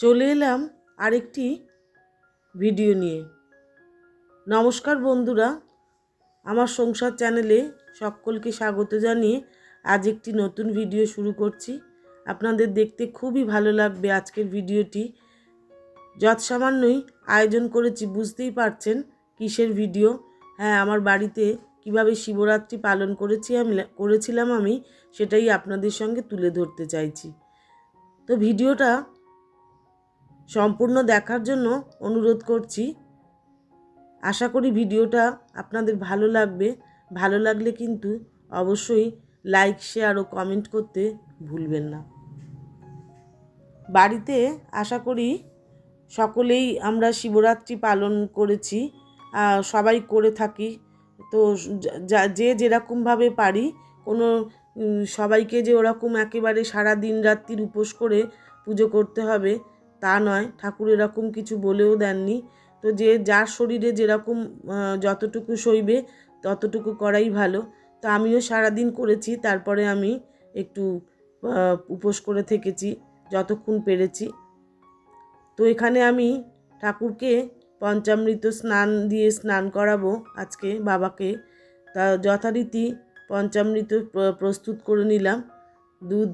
চলে এলাম আরেকটি ভিডিও নিয়ে। নমস্কার বন্ধুরা, আমার সংসার চ্যানেলে সকলকে স্বাগত জানিয়ে আজ একটি নতুন ভিডিও শুরু করছি। আপনাদের দেখতে খুবই ভালো লাগবে আজকের ভিডিওটি। যৎ সামান্যই আয়োজন করেছি, বুঝতেই পারছেন কিসের ভিডিও। হ্যাঁ আমার বাড়িতে কীভাবে শিবরাত্রি পালন করেছি আমি, করেছিলাম আমি, সেটাই আপনাদের সঙ্গে তুলে ধরতে চাইছি। তো ভিডিওটা সম্পূর্ণ দেখার জন্য অনুরোধ করছি। আশা করি ভিডিওটা আপনাদের ভালো লাগবে। ভালো লাগলে কিন্তু অবশ্যই লাইক, শেয়ার ও কমেন্ট করতে ভুলবেন না। বাড়িতে আশা করি সকলেই আমরা শিবরাত্রি পালন করেছি সবাই করে থাকি। তো যা- যেরকমভাবে পারি, কোনো সবাইকে যে ওরকম একেবারে সারা দিন রাত্রির উপোস করে পুজো করতে হবে তা নয়, ঠাকুর এরকম কিছু বলেও দেননি। তো যে যার শরীরে যেরকম যতটুকু সইবে ততটুকু করাই ভালো। তো আমিও সারাদিন করেছি, তারপরে আমি একটু উপোস করে থেকেছি, যতক্ষণ পেরেছি। তো এখানে আমি ঠাকুরকে পঞ্চামৃত স্নান দিয়ে স্নান করাবো আজকে বাবাকে। তা যথারীতি পঞ্চামৃত প্রস্তুত করে নিলাম। দুধ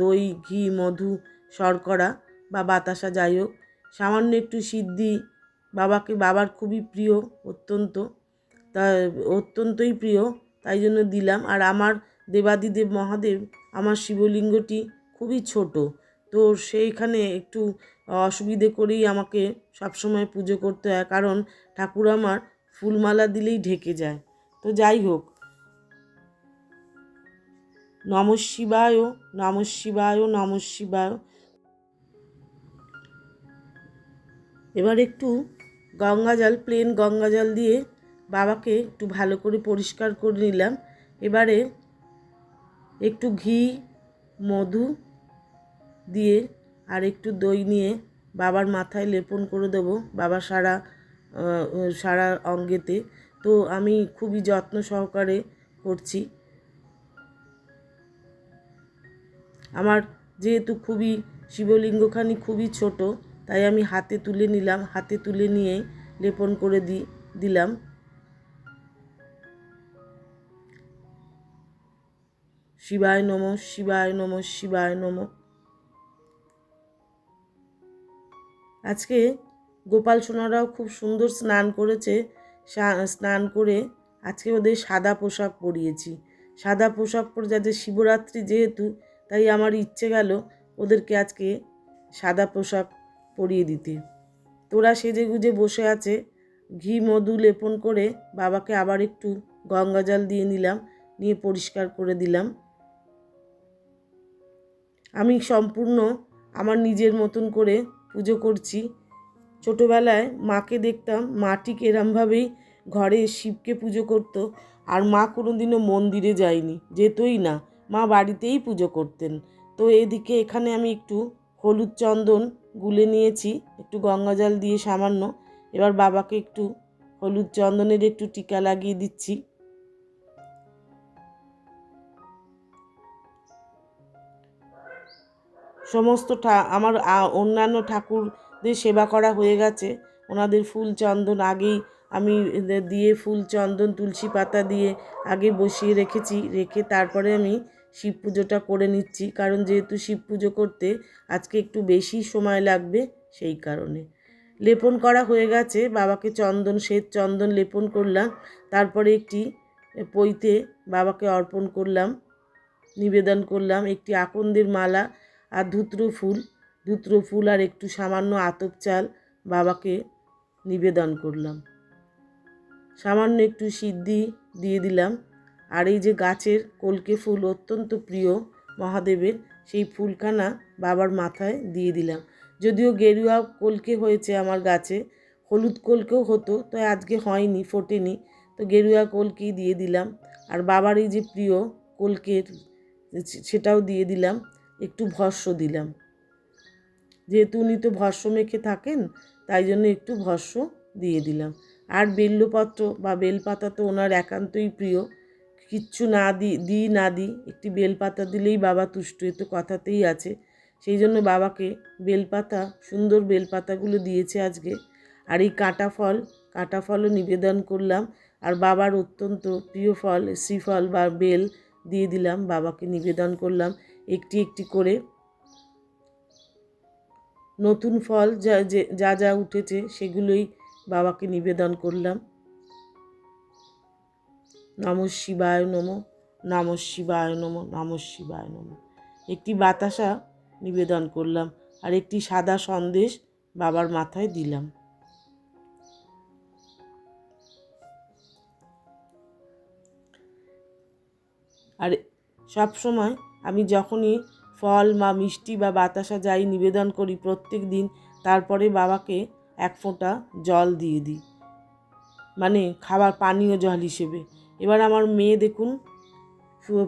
দই, ঘি, মধু শর্করা বা বাতাসা যাই হোক, সামান্য একটু সিদ্ধি বাবাকে, বাবার খুবই প্রিয় অত্যন্ত। তা অত্যন্তই প্রিয়, তাই জন্য দিলাম। আর আমার দেবাদিদেব মহাদেব, আমার শিবলিঙ্গটি খুবই ছোট, তো সেইখানে একটু অসুবিধে করেই আমাকে সবসময় পুজো করতে হয়। কারণ ঠাকুর আমার ফুলমালা দিলেই ঢেকে যায়। তো যাই হোক। নম শিবায় নম শিবায় নম শিবায়। এবার একটু গঙ্গা জল প্লেন গঙ্গা জল দিয়ে বাবাকে একটু ভালো করে পরিষ্কার করে নিলাম। এবারে একটু ঘি, মধু দিয়ে আর একটু দই নিয়ে বাবার মাথায় লেপন করে দেবো, বাবা সারা সারা অঙ্গেতে। তো আমি খুবই যত্ন সহকারে করছি। আমার যেহেতু খুবই শিবলিঙ্গখানি খুবই ছোট তাই আমি হাতে তুলে নিলাম, হাতে তুলে নিয়ে লেপন করে দি, দিলাম। শিবায় নম শিবায় নম শিবায় নম। আজকে গোপাল সোনারাও খুব সুন্দর স্নান করেছে স্নান করে আজকে ওদের সাদা পোশাক পরিয়েছি। সাদা পোশাক পরে যাতে শিবরাত্রি যেহেতু, তাই আমার ইচ্ছে গেল ওদেরকে আজকে সাদা পোশাক পরিয়ে দিতে। তোরা সেজে গুজে বসে আছে। ঘি, মধু লেপন করে বাবাকে আবার একটু গঙ্গা জল দিয়ে নিলাম, নিয়ে পরিষ্কার করে দিলাম। আমি সম্পূর্ণ আমার নিজের মতন করে পুজো করছি। ছোটোবেলায় মাকে দেখতাম মা ঠিক এরমভাবেই ঘরে শিবকে পুজো করতো আর মা কোনোদিনও মন্দিরে যায়নি, যেতই না। মা বাড়িতেই পুজো করতেন। তো এদিকে এখানে আমি একটু হলুদ চন্দন গুলে নিয়েছি, একটু গঙ্গা জল দিয়ে সামান্য। এবার বাবাকে একটু হলুদ চন্দনের একটু টিকা লাগিয়ে দিচ্ছি। সমস্ত আমার অন্যান্য ঠাকুরদের সেবা করা হয়ে গেছে। ওনাদের ফুল চন্দন আগেই আমি দিয়ে ফুল, চন্দন, তুলসী পাতা দিয়ে আগে বসিয়ে রেখেছি, রেখে তারপরে আমি শিব পুজোটা করে নিচ্ছি। কারণ যেহেতু শিব পুজো করতে আজকে একটু বেশি সময় লাগবে সেই কারণে। লেপন করা হয়ে গেছে, বাবাকে চন্দন, শ্বেত চন্দন লেপন করলাম। তারপরে একটি পইতে বাবাকে অর্পণ করলাম, নিবেদন করলাম। একটি আকন্দের মালা আর ধুত্র ফুল ধুত্র ফুল আর একটু সামান্য আতপ চাল বাবাকে নিবেদন করলাম। সামান্য একটু সিদ্ধি দিয়ে দিলাম। আর এই যে গাছের কলকে ফুল অত্যন্ত প্রিয় মহাদেবের, সেই ফুলখানা বাবার মাথায় দিয়ে দিলাম। যদিও গেরুয়া কলকে হয়েছে আমার গাছে, হলুদ কলকেও হতো, তো আজকে হয়নি, ফোটেনি। তো গেরুয়া কলকেই দিয়ে দিলাম। আর বাবার এই যে প্রিয় কলকের সেটাও দিয়ে দিলাম। একটু ভস্য দিলাম। যেহেতু উনি তো ভস্য মেখে থাকেন, তাই জন্য একটু ভস্য দিয়ে দিলাম। আর বেল্লপত্র বা বেলপাতা তো ওনার একান্তই প্রিয়। কিচ্ছু না দিই দিই না দিই একটি বেলপাতা দিলেই বাবা তুষ্ট, এ তো কথাতেই আছে। সেই জন্য বাবাকে বেলপাতা, সুন্দর বেলপাতাগুলো দিয়েছে আজকে। আর এই কাঁটা ফল, কাঁটা ফলও নিবেদন করলাম। আর বাবার অত্যন্ত প্রিয় ফল, শ্রীফল বা বেল দিয়ে দিলাম, বাবাকে নিবেদন করলাম। একটি একটি করে। নতুন ফল যে, যা যা উঠেছে সেগুলোই বাবাকে নিবেদন করলাম। নম শিবায় নম নম শিবায় নম নম শিবায় নম। একটি বাতাসা নিবেদন করলাম আর একটি সাদা সন্দেশ বাবার মাথায় দিলাম। আর সব সময় আমি যখনই ফল বা মিষ্টি বা বাতাসা যাই নিবেদন করি প্রত্যেক দিন, তারপরে বাবাকে এক ফোঁটা জল দিয়ে দিই। মানে খাবার পানীয় জল হিসেবে। এবার আমার মেয়ে দেখুন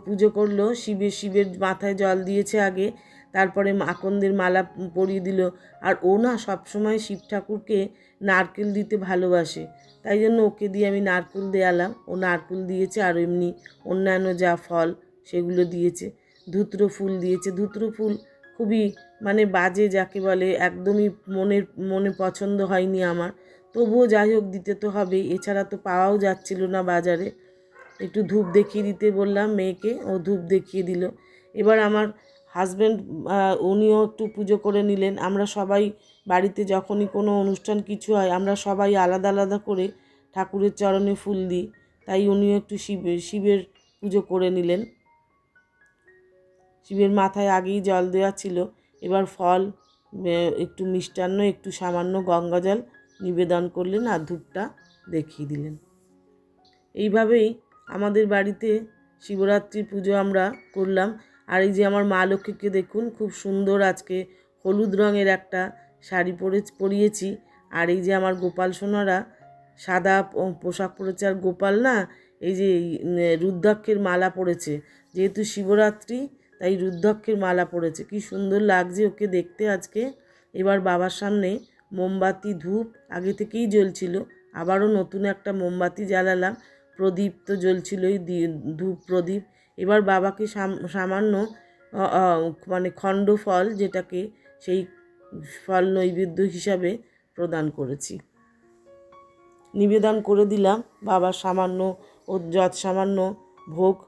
পুজো করল, শিবের শিবের মাথায় জল দিয়েছে আগে, তারপরে মাকন্দের মালা পরিয়ে দিল। আর ও না সবসময় শিব ঠাকুরকে নারকেল দিতে ভালোবাসে। তাই জন্য ওকে দিয়ে আমি নারকেল দেয়ালাম। ও নারকেল দিয়েছে আর এমনি অন্যান্য যা ফল সেগুলো দিয়েছে। ধুত্র ফুল দিয়েছে। ধুত্র ফুল খুবই মানে বাজে যাকে বলে, একদমই মনের, মনে পছন্দ হয়নি আমার। তবুও যাই হোক, দিতে তো হবেই। এছাড়া তো পাওয়াও যাচ্ছিল না বাজারে। একটু ধূপ দেখিয়ে দিতে বললাম মেয়েকে, ও ধূপ দেখিয়ে দিল। এবার আমার হাজব্যান্ড উনিও একটু পুজো করে নিলেন। আমরা সবাই বাড়িতে যখনই কোনো অনুষ্ঠান কিছু হয়, আমরা সবাই আলাদা আলাদা করে ঠাকুরের চরণে ফুল দিই। তাই উনিও একটু শিবের শিবের পুজো করে নিলেন। শিবের মাথায় আগেই জল দেওয়া ছিল। এবার ফল একটু মিষ্টান্ন, একটু সামান্য গঙ্গা জল নিবেদন করলেন আর ধূপটা দেখিয়ে দিলেন। এইভাবেই আমাদের বাড়িতে শিবরাত্রি পুজো আমরা করলাম। আর এই যে আমার মা লক্ষ্মীকে দেখুন, খুব সুন্দর আজকে হলুদ রঙের একটা শাড়ি পরে, পরিয়েছি। আর এই যে আমার গোপাল সোনারা সাদা পোশাক পরেছে। আর গোপাল না, এই যে রুদ্রাক্ষের মালা পরেছে। যেহেতু শিবরাত্রি তাই রুদ্রাক্ষের মালা পড়েছে। কি সুন্দর লাগছে ওকে দেখতে আজকে। এবার বাবার সামনে মোমবাতি, ধূপ আগে থেকেই জ্বলছিল। আবারও নতুন একটা মোমবাতি জ্বালালাম। প্রদীপ তো জ্বলছিলই ধূপ, প্রদীপ। এবার বাবাকে সাম- সামান্য মানে খণ্ড ফল যেটাকে সেই ফল নৈবেদ্য হিসাবে প্রদান করেছি। নিবেদন করে দিলাম। বাবার সামান্য ও যৎ সামান্য ভোগ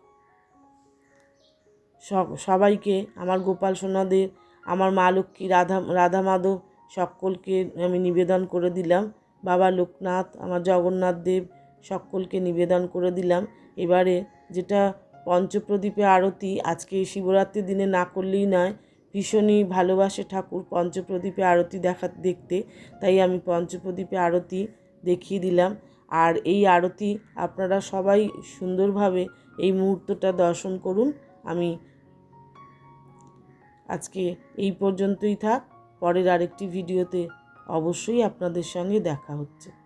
সবাইকে, আমার গোপাল সোনাদের, আমার মা লক্ষ্মী, রাধা রাধা মাধব, সকলকে আমি নিবেদন করে দিলাম। বাবা লোকনাথ, আমার জগন্নাথ দেব, সকলকে নিবেদন করে দিলাম। এবারে যেটা পঞ্চপ্রদীপে আরতি, আজকে শিবরাত্রির দিনে না করলেই নয়, ভীষণই ভালোবাসে ঠাকুর পঞ্চপ্রদীপে আরতি দেখা, দেখতে। তাই আমি পঞ্চপ্রদীপে আরতি দেখিয়ে দিলাম। আর এই আরতি আপনারা সবাই সুন্দরভাবে এই মুহূর্তটা দর্শন করুন। আমি আজকে এই পর্যন্তই থাক। পরের আরেকটি ভিডিওতে অবশ্যই আপনাদের সঙ্গে দেখা হচ্ছে।